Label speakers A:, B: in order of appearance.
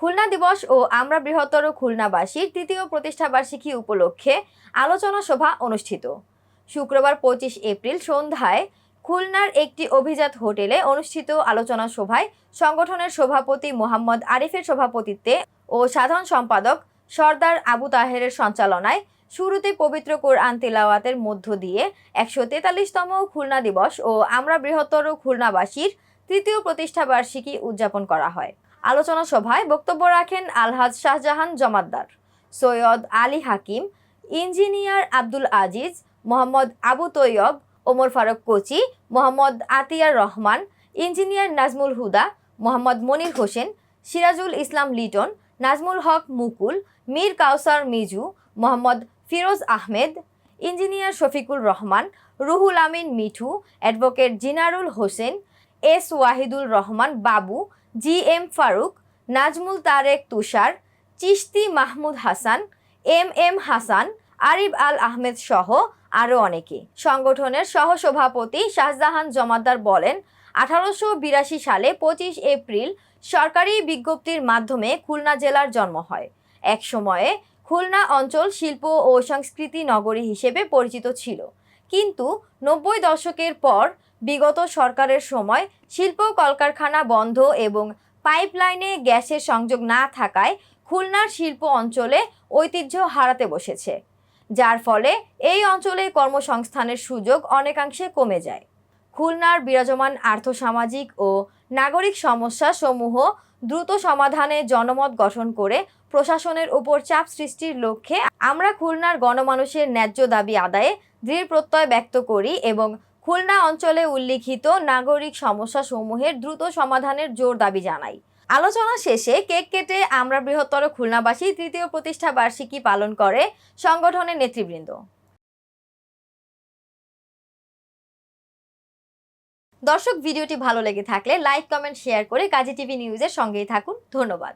A: খুলনা দিবস ও আমরা বৃহত্তর খুলনাবাসীর তৃতীয় প্রতিষ্ঠাবার্ষিকী উপলক্ষে আলোচনা সভা অনুষ্ঠিত। শুক্রবার পঁচিশ এপ্রিল সন্ধ্যায় খুলনার একটি অভিজাত হোটেলে অনুষ্ঠিত আলোচনা সভায় সংগঠনের সভাপতি মোহাম্মদ আরিফের সভাপতিত্বে ও সাধারণ সম্পাদক সর্দার আবু তাহেরের সঞ্চালনায় শুরুতে পবিত্র কোরআন তেলাওয়াতের মধ্য দিয়ে একশো তেতাল্লিশতম খুলনা দিবস ও আমরা বৃহত্তর খুলনাবাসীর তৃতীয় প্রতিষ্ঠাবার্ষিকী উদযাপন করা হয়। আলোচনা সভায় বক্তব্য রাখেন Alhaj Shahjahan Jamaddar, Syed Ali Hakim, engineer Abdul Aziz, Mohammad Abu Taiyab, Omar Faruk Kochi, Mohammad Atiar Rahman, engineer Nazmul Huda, Mohammad Monir Hossain, Sirajul Islam Liton, Nazmul Haque Mukul, Mir Kausar Miju, Mohammad Firoz Ahmed, engineer Shafiqul Rahman, Ruhul Amin Mithu, advocate Jinarul Hossain, S Wahidul Rahman Babu G M Faruk, Nazmul Tarek Tushar, Chishti Mahmud Hasan, M M Hasan Arib Al Ahmed সহ আরও অনেকে। সংগঠনের সহসভাপতি শাহজাহান জমাদ্দার বলেন, আঠারোশো বিরাশি সালে পঁচিশ এপ্রিল সরকারি বিজ্ঞপ্তির মাধ্যমে খুলনা জেলার জন্ম হয়। এক সময়ে খুলনা অঞ্চল শিল্প ও সংস্কৃতি নগরী হিসেবে পরিচিত ছিল। কিন্তু নব্বই দশকের পর বিগত সরকারের সময় শিল্প কলকারখানা বন্ধ এবং পাইপলাইনে গ্যাসের সংযোগ না থাকায় খুলনার শিল্প অঞ্চলে ঐতিহ্য হারাতে বসেছে, যার ফলে এই অঞ্চলে কর্মসংস্থানের সুযোগ অনেকাংশে কমে যায়। খুলনার বিরাজমান আর্থসামাজিক ও নাগরিক সমস্যা সমূহ দ্রুত সমাধানে জনমত গঠন করে প্রশাসনের উপর চাপ সৃষ্টির লক্ষ্যে আমরা খুলনার গণমানুষের ন্যায্য দাবি আদায়ে দৃঢ় প্রত্যয় ব্যক্ত করি এবং খুলনা অঞ্চলে উল্লিখিত নাগরিক সমস্যা সমূহের দ্রুত সমাধানের জোর দাবি জানাই। আলোচনা শেষে কেক কেটে আমরা বৃহত্তর খুলনাবাসী তৃতীয় প্রতিষ্ঠা বার্ষিকী পালন করে সংগঠনের নেতৃবৃন্দ। দর্শক, ভিডিওটি ভালো লেগে থাকলে লাইক, কমেন্ট, শেয়ার করে কাজী টিভি নিউজের সঙ্গেই থাকুন। ধন্যবাদ।